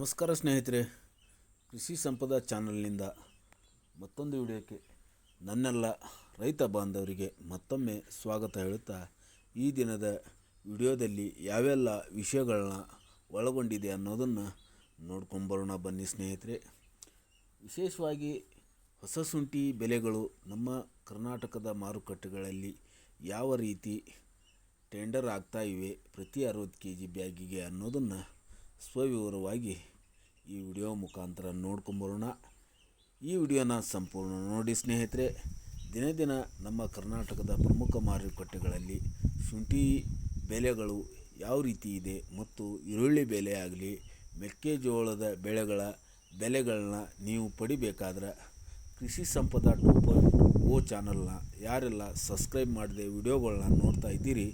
ನಮಸ್ಕಾರ ಸ್ನೇಹಿತರೆ, ಕೃಷಿ ಸಂಪದ ಚಾನಲ್ನಿಂದ ಮತ್ತೊಂದು ವಿಡಿಯೋಕ್ಕೆ ನನ್ನೆಲ್ಲ ರೈತ ಬಾಂಧವರಿಗೆ ಮತ್ತೊಮ್ಮೆ ಸ್ವಾಗತ ಹೇಳುತ್ತಾ, ಈ ದಿನದ ವಿಡಿಯೋದಲ್ಲಿ ಯಾವೆಲ್ಲ ವಿಷಯಗಳನ್ನ ಒಳಗೊಂಡಿದೆ ಅನ್ನೋದನ್ನು ನೋಡ್ಕೊಂಬರೋಣ ಬನ್ನಿ ಸ್ನೇಹಿತರೆ. ವಿಶೇಷವಾಗಿ ಹೊಸ ಶುಂಠಿ ಬೆಲೆಗಳು ನಮ್ಮ ಕರ್ನಾಟಕದ ಮಾರುಕಟ್ಟೆಗಳಲ್ಲಿ ಯಾವ ರೀತಿ ಟೆಂಡರ್ ಆಗ್ತಾ ಇವೆ, ಪ್ರತಿ ಅರವತ್ತು ಕೆ ಜಿ ಬ್ಯಾಗಿಗೆ ಅನ್ನೋದನ್ನು ಸ್ವವಿವರವಾಗಿ ಈ ವಿಡಿಯೋ ಮುಖಾಂತರ ನೋಡ್ಕೊಂಬರೋಣ. ಈ ವಿಡಿಯೋನ ಸಂಪೂರ್ಣ ನೋಡಿ ಸ್ನೇಹಿತರೆ. ದಿನೇ ದಿನ ನಮ್ಮ ಕರ್ನಾಟಕದ ಪ್ರಮುಖ ಮಾರುಕಟ್ಟೆಗಳಲ್ಲಿ ಶುಂಠಿ ಬೆಲೆಗಳು ಯಾವ ರೀತಿ ಇದೆ ಮತ್ತು ಈರುಳ್ಳಿ ಬೆಲೆ ಆಗಲಿ, ಮೆಕ್ಕೆಜೋಳದ ಬೆಳೆಗಳ ಬೆಲೆಗಳನ್ನ ನೀವು ಪಡಿಬೇಕಾದ್ರೆ ಕೃಷಿ ಸಂಪದ ಟೂಪ ಓ ಚಾನಲ್ನ ಯಾರೆಲ್ಲ ಸಬ್ಸ್ಕ್ರೈಬ್ ಮಾಡಿದೆ ವಿಡಿಯೋಗಳನ್ನ ನೋಡ್ತಾ ಇದ್ದೀರಿ,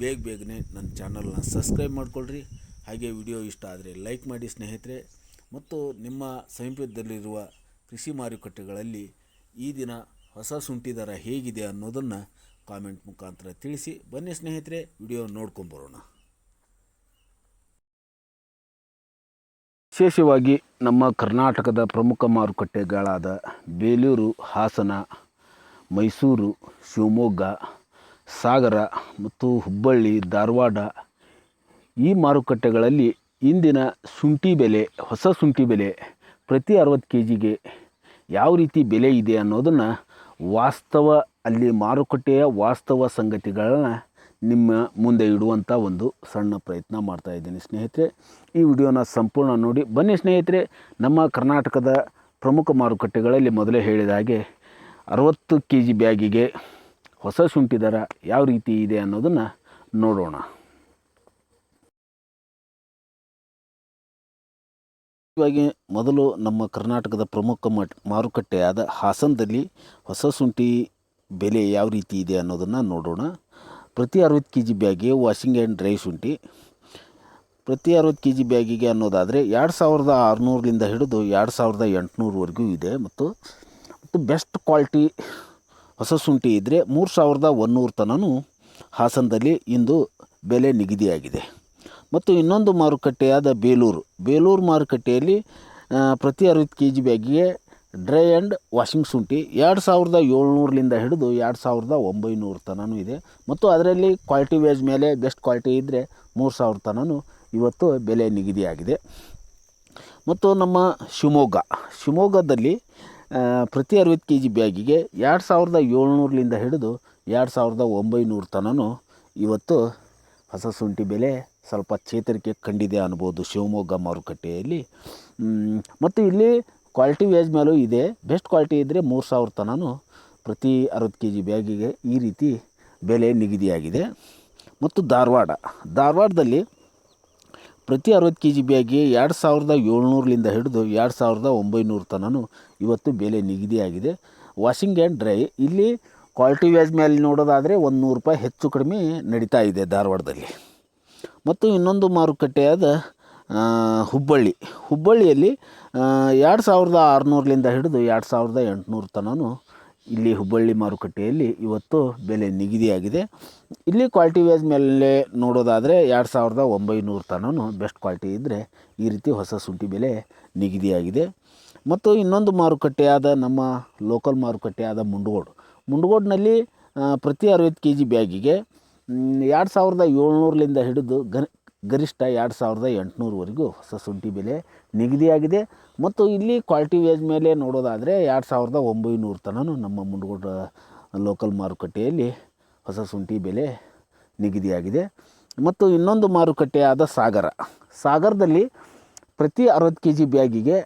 ಬೇಗ ಬೇಗನೆ ನನ್ನ ಚಾನಲ್ನ ಸಬ್ಸ್ಕ್ರೈಬ್ ಮಾಡ್ಕೊಳ್ರಿ. ಹಾಗೆ ವಿಡಿಯೋ ಇಷ್ಟ ಆದರೆ ಲೈಕ್ ಮಾಡಿ ಸ್ನೇಹಿತರೆ. ಮತ್ತು ನಿಮ್ಮ ಸಮೀಪದಲ್ಲಿರುವ ಕೃಷಿ ಮಾರುಕಟ್ಟೆಗಳಲ್ಲಿ ಈ ದಿನ ಹೊಸ ಶುಂಠಿ ದರ ಹೇಗಿದೆ ಅನ್ನೋದನ್ನು ಕಾಮೆಂಟ್ ಮುಖಾಂತರ ತಿಳಿಸಿ. ಬನ್ನಿ ಸ್ನೇಹಿತರೆ, ವಿಡಿಯೋ ನೋಡ್ಕೊಂಬರೋಣ ವಿಶೇಷವಾಗಿ ನಮ್ಮ ಕರ್ನಾಟಕದ ಪ್ರಮುಖ ಮಾರುಕಟ್ಟೆಗಳಾದ ಬೇಲೂರು, ಹಾಸನ, ಮೈಸೂರು, ಶಿವಮೊಗ್ಗ, ಸಾಗರ ಮತ್ತು ಹುಬ್ಬಳ್ಳಿ, ಧಾರವಾಡ ಈ ಮಾರುಕಟ್ಟೆಗಳಲ್ಲಿ ಇಂದಿನ ಶುಂಠಿ ಬೆಲೆ, ಹೊಸ ಶುಂಠಿ ಬೆಲೆ ಪ್ರತಿ ಅರವತ್ತು ಕೆ ಜಿಗೆ ಯಾವ ರೀತಿ ಬೆಲೆ ಇದೆ ಅನ್ನೋದನ್ನು ವಾಸ್ತವ, ಅಲ್ಲಿ ಮಾರುಕಟ್ಟೆಯ ವಾಸ್ತವ ಸಂಗತಿಗಳನ್ನು ನಿಮ್ಮ ಮುಂದೆ ಇಡುವಂಥ ಒಂದು ಸಣ್ಣ ಪ್ರಯತ್ನ ಮಾಡ್ತಾ ಇದ್ದೀನಿ ಸ್ನೇಹಿತರೆ. ಈ ವಿಡಿಯೋನ ಸಂಪೂರ್ಣ ನೋಡಿ. ಬನ್ನಿ ಸ್ನೇಹಿತರೆ, ನಮ್ಮ ಕರ್ನಾಟಕದ ಪ್ರಮುಖ ಮಾರುಕಟ್ಟೆಗಳಲ್ಲಿ ಮೊದಲೇ ಹೇಳಿದ ಹಾಗೆ ಅರವತ್ತು ಕೆ ಜಿ ಬ್ಯಾಗಿಗೆ ಹೊಸ ಶುಂಠಿ ದರ ಯಾವ ರೀತಿ ಇದೆ ಅನ್ನೋದನ್ನು ನೋಡೋಣ. ಇವಾಗಿ ಮೊದಲು ನಮ್ಮ ಕರ್ನಾಟಕದ ಪ್ರಮುಖ ಮಟ್ ಮಾರುಕಟ್ಟೆಯಾದ ಹಾಸನದಲ್ಲಿ ಹೊಸ ಶುಂಠಿ ಬೆಲೆ ಯಾವ ರೀತಿ ಇದೆ ಅನ್ನೋದನ್ನು ನೋಡೋಣ. ಪ್ರತಿ ಅರವತ್ತು ಕೆ ಜಿ ಬ್ಯಾಗಿಗೆ ವಾಷಿಂಗ್ ಆ್ಯಂಡ್ ಡ್ರೈ ಶುಂಠಿ. ಪ್ರತಿ ಅರವತ್ತು ಕೆ ಜಿ ಬ್ಯಾಗಿಗೆ ಅನ್ನೋದಾದರೆ ಎರಡು ಸಾವಿರದ ಆರುನೂರರಿಂದ ಹಿಡಿದು ಎರಡು ಸಾವಿರದ ಎಂಟುನೂರವರೆಗೂ ಇದೆ. ಮತ್ತು ಮತ್ತು ಬೆಸ್ಟ್ ಕ್ವಾಲಿಟಿ ಹೊಸ ಶುಂಠಿ ಇದ್ದರೆ ಮೂರು ಸಾವಿರದ ಒನ್ನೂರು ತನೂ ಹಾಸನದಲ್ಲಿ ಇಂದು ಬೆಲೆ ನಿಗದಿಯಾಗಿದೆ. ಮತ್ತು ಇನ್ನೊಂದು ಮಾರುಕಟ್ಟೆಯಾದ ಬೇಲೂರು. ಬೇಲೂರು ಮಾರುಕಟ್ಟೆಯಲ್ಲಿ ಪ್ರತಿ ಅರವತ್ತು ಕೆ ಜಿ ಬ್ಯಾಗಿಗೆ ಡ್ರೈ ಆ್ಯಂಡ್ ವಾಷಿಂಗ್ ಶುಂಠಿ ಎರಡು ಸಾವಿರದ ಏಳ್ನೂರಲಿಂದ ಹಿಡಿದು ಎರಡು ಸಾವಿರದ ಒಂಬೈನೂರು ತನೂ ಇದೆ. ಮತ್ತು ಅದರಲ್ಲಿ ಕ್ವಾಲಿಟಿ ವೇಜ್ ಮೇಲೆ ಬೆಸ್ಟ್ ಕ್ವಾಲಿಟಿ ಇದ್ದರೆ ಮೂರು ಸಾವಿರ ತನೂ ಇವತ್ತು ಬೆಲೆ ನಿಗದಿಯಾಗಿದೆ. ಮತ್ತು ನಮ್ಮ ಶಿವಮೊಗ್ಗ. ಶಿವಮೊಗ್ಗದಲ್ಲಿ ಪ್ರತಿ ಅರವತ್ತು ಕೆ ಜಿ ಬ್ಯಾಗಿಗೆ ಎರಡು ಸಾವಿರದ ಏಳ್ನೂರಲಿಂದ ಹಿಡಿದು ಎರಡು ಸಾವಿರದ ಒಂಬೈನೂರು ತನೂ ಇವತ್ತು ಹೊಸ ಶುಂಠಿ ಬೆಲೆ ಸ್ವಲ್ಪ ಚೇತರಿಕೆ ಕಂಡಿದೆ ಅನ್ಬೋದು ಶಿವಮೊಗ್ಗ ಮಾರುಕಟ್ಟೆಯಲ್ಲಿ. ಮತ್ತು ಇಲ್ಲಿ ಕ್ವಾಲಿಟಿ ವೇಜ್ ಮೇಲೂ ಇದೆ. ಬೆಸ್ಟ್ ಕ್ವಾಲಿಟಿ ಇದ್ದರೆ ಮೂರು ಸಾವಿರ ಪ್ರತಿ ಅರವತ್ತು ಕೆ ಜಿ ಬ್ಯಾಗಿಗೆ ಈ ರೀತಿ ಬೆಲೆ ನಿಗದಿಯಾಗಿದೆ. ಮತ್ತು ಧಾರವಾಡ, ಧಾರವಾಡದಲ್ಲಿ ಪ್ರತಿ ಅರವತ್ತು ಕೆ ಜಿ ಬ್ಯಾಗಿ ಎರಡು ಸಾವಿರದ ಏಳ್ನೂರಲಿಂದ ಹಿಡಿದು ಎರಡು ಸಾವಿರದ ಒಂಬೈನೂರು ತನೂ ಇವತ್ತು ಬೆಲೆ ನಿಗದಿಯಾಗಿದೆ. ವಾಷಿಂಗ್ ಆ್ಯಂಡ್ ಡ್ರೈ, ಇಲ್ಲಿ ಕ್ವಾಲಿಟಿ ವೇಜ್ ಮೇಲೆ ನೋಡೋದಾದರೆ ಒಂದು ನೂರು ರೂಪಾಯಿ ಹೆಚ್ಚು ಕಡಿಮೆ ನಡೀತಾ ಇದೆ ಧಾರವಾಡದಲ್ಲಿ. ಮತ್ತು ಇನ್ನೊಂದು ಮಾರುಕಟ್ಟೆಯಾದ ಹುಬ್ಬಳ್ಳಿ. ಹುಬ್ಬಳ್ಳಿಯಲ್ಲಿ ಎರಡು ಸಾವಿರದ ಆರುನೂರಲಿಂದ ಹಿಡಿದು ಎರಡು ಸಾವಿರದ ಎಂಟುನೂರು ತನೂ ಇಲ್ಲಿ ಹುಬ್ಬಳ್ಳಿ ಮಾರುಕಟ್ಟೆಯಲ್ಲಿ ಇವತ್ತು ಬೆಲೆ ನಿಗದಿಯಾಗಿದೆ. ಇಲ್ಲಿ ಕ್ವಾಲಿಟಿ ವೈಸ್ ಮೇಲೆ ನೋಡೋದಾದರೆ ಎರಡು ಸಾವಿರದ ಒಂಬೈನೂರು ತನೂ ಬೆಸ್ಟ್ ಕ್ವಾಲಿಟಿ ಇದ್ದರೆ ಈ ರೀತಿ ಹೊಸ ಶುಂಠಿ ಬೆಲೆ ನಿಗದಿಯಾಗಿದೆ. ಮತ್ತು ಇನ್ನೊಂದು ಮಾರುಕಟ್ಟೆಯಾದ ನಮ್ಮ ಲೋಕಲ್ ಮಾರುಕಟ್ಟೆಯಾದ ಮುಂಡಗೋಡು. ಮುಂಡಗೋಡಿನಲ್ಲಿ ಪ್ರತಿ ಅರವತ್ತು ಕೆ ಜಿ ಬ್ಯಾಗಿಗೆ ಎರಡು ಸಾವಿರದ ಏಳ್ನೂರಲಿಂದ ಹಿಡಿದು ಗರ್ ಗರಿಷ್ಠ ಎರಡು ಸಾವಿರದ ಎಂಟುನೂರವರೆಗೂ ಹೊಸ ಶುಂಠಿ ಬೆಲೆ ನಿಗದಿಯಾಗಿದೆ. ಮತ್ತು ಇಲ್ಲಿ ಕ್ವಾಲಿಟಿ ವೇಜ್ ಮೇಲೆ ನೋಡೋದಾದರೆ ಎರಡು ಸಾವಿರದ ಒಂಬೈನೂರು ತನೂ ನಮ್ಮ ಮುಂಡಗೋಡ ಲೋಕಲ್ ಮಾರುಕಟ್ಟೆಯಲ್ಲಿ ಹೊಸ ಶುಂಠಿ ಬೆಲೆ ನಿಗದಿಯಾಗಿದೆ. ಮತ್ತು ಇನ್ನೊಂದು ಮಾರುಕಟ್ಟೆಯಾದ ಸಾಗರ. ಸಾಗರದಲ್ಲಿ ಪ್ರತಿ ಅರವತ್ತು ಕೆ ಜಿ ಬ್ಯಾಗಿಗೆ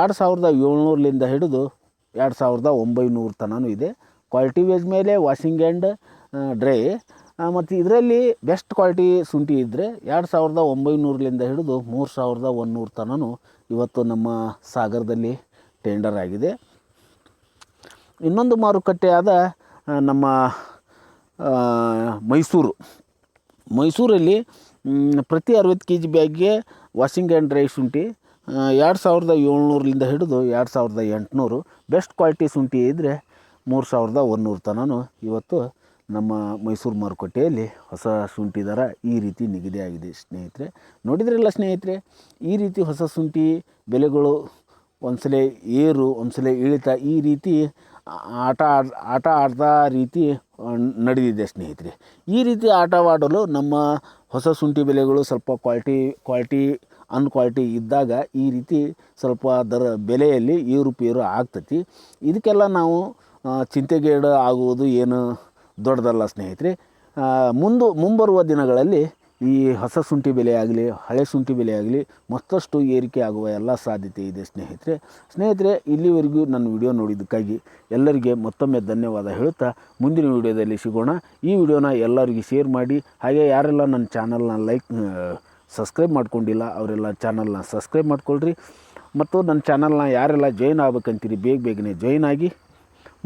ಎರಡು ಸಾವಿರದ ಏಳ್ನೂರರಿಂದ ಹಿಡಿದು ಎರಡು ಸಾವಿರದ ಒಂಬೈನೂರು ತನೂ ಇದೆ. ಕ್ವಾಲಿಟಿ ವೇಜ್ ಮೇಲೆ ವಾಷಿಂಗ್ ಆ್ಯಂಡ್ ಡ್ರೈ ಮತ್ತು ಇದರಲ್ಲಿ ಬೆಸ್ಟ್ ಕ್ವಾಲಿಟಿ ಶುಂಠಿ ಇದ್ದರೆ ಎರಡು ಸಾವಿರದ ಒಂಬೈನೂರಲಿಂದ ಹಿಡಿದು ಮೂರು ಸಾವಿರದ ಒಂದುನೂರು ತನೂ ಇವತ್ತು ನಮ್ಮ ಸಾಗರದಲ್ಲಿ ಟೆಂಡರ್ ಆಗಿದೆ. ಇನ್ನೊಂದು ಮಾರುಕಟ್ಟೆಯಾದ ನಮ್ಮ ಮೈಸೂರು. ಮೈಸೂರಲ್ಲಿ ಪ್ರತಿ ಅರವತ್ತು ಕೆ ಜಿ ಬ್ಯಾಗ್ಗೆ ವಾಷಿಂಗ್ ಆ್ಯಂಡ್ ಡ್ರೈ ಶುಂಠಿ ಎರಡು ಸಾವಿರದ ಏಳ್ನೂರಲಿಂದ ಹಿಡಿದು ಎರಡು ಸಾವಿರದ ಎಂಟುನೂರು. ಬೆಸ್ಟ್ ಕ್ವಾಲಿಟಿ ಶುಂಠಿ ಇದ್ದರೆ ಮೂರು ಸಾವಿರದ ಒಂದುನೂರು ತನೂ ಇವತ್ತು ನಮ್ಮ ಮೈಸೂರು ಮಾರುಕಟ್ಟೆಯಲ್ಲಿ ಹೊಸ ಶುಂಠಿ ದರ ಈ ರೀತಿ ನಿಗದಿಯಾಗಿದೆ ಸ್ನೇಹಿತರೆ. ನೋಡಿದ್ರಲ್ಲ ಸ್ನೇಹಿತರೆ, ಈ ರೀತಿ ಹೊಸ ಶುಂಠಿ ಬೆಲೆಗಳು ಒಂದ್ಸಲ ಏರು, ಒಂದ್ಸಲ ಇಳಿತ ಈ ರೀತಿ ಆಟ ಆಟ ಆಡ್ತಾ ರೀತಿ ನಡೆದಿದೆ ಸ್ನೇಹಿತರೆ. ಈ ರೀತಿ ಆಟವಾಡಲು ನಮ್ಮ ಹೊಸ ಶುಂಠಿ ಬೆಲೆಗಳು ಸ್ವಲ್ಪ ಕ್ವಾಲಿಟಿ ಕ್ವಾಲಿಟಿ ಅನ್ಕ್ವಾಲಿಟಿ ಇದ್ದಾಗ ಈ ರೀತಿ ಸ್ವಲ್ಪ ದರ ಬೆಲೆಯಲ್ಲಿ ಏರುಪೇರು ಆಗ್ತತಿ. ಇದಕ್ಕೆಲ್ಲ ನಾವು ಚಿಂತೆಗೇಡು ಆಗುವುದು ಏನು? ದೊಡ್ಡದಲ್ಲ ಸ್ನೇಹಿತರೆ. ಮುಂದು, ಮುಂಬರುವ ದಿನಗಳಲ್ಲಿ ಈ ಹೊಸ ಶುಂಠಿ ಬೆಲೆ ಆಗಲಿ, ಹಳೆ ಶುಂಠಿ ಬೆಲೆ ಆಗಲಿ ಮತ್ತಷ್ಟು ಏರಿಕೆ ಆಗುವ ಎಲ್ಲ ಸಾಧ್ಯತೆ ಇದೆ ಸ್ನೇಹಿತರೆ. ಸ್ನೇಹಿತರೆ, ಇಲ್ಲಿವರೆಗೂ ನನ್ನ ವಿಡಿಯೋ ನೋಡಿದ್ದಕ್ಕಾಗಿ ಎಲ್ಲರಿಗೆ ಮತ್ತೊಮ್ಮೆ ಧನ್ಯವಾದ ಹೇಳುತ್ತಾ ಮುಂದಿನ ವಿಡಿಯೋದಲ್ಲಿ ಸಿಗೋಣ. ಈ ವಿಡಿಯೋನ ಎಲ್ಲರಿಗೂ ಶೇರ್ ಮಾಡಿ, ಹಾಗೆ ಯಾರೆಲ್ಲ ನನ್ನ ಚಾನಲ್ನ ಲೈಕ್ ಸಬ್ಸ್ಕ್ರೈಬ್ ಮಾಡ್ಕೊಂಡಿಲ್ಲ, ಅವರೆಲ್ಲ ಚಾನಲ್ನ ಸಬ್ಸ್ಕ್ರೈಬ್ ಮಾಡ್ಕೊಳ್ರಿ. ಮತ್ತು ನನ್ನ ಚಾನಲ್ನ ಯಾರೆಲ್ಲ ಜಾಯ್ನ್ ಆಗ್ಬೇಕಂತೀರಿ, ಬೇಗ ಬೇಗನೆ ಜಾಯ್ನ್ ಆಗಿ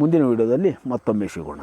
ಮುಂದಿನ ವಿಡಿಯೋದಲ್ಲಿ ಮತ್ತೊಮ್ಮೆ ಸಿಗೋಣ.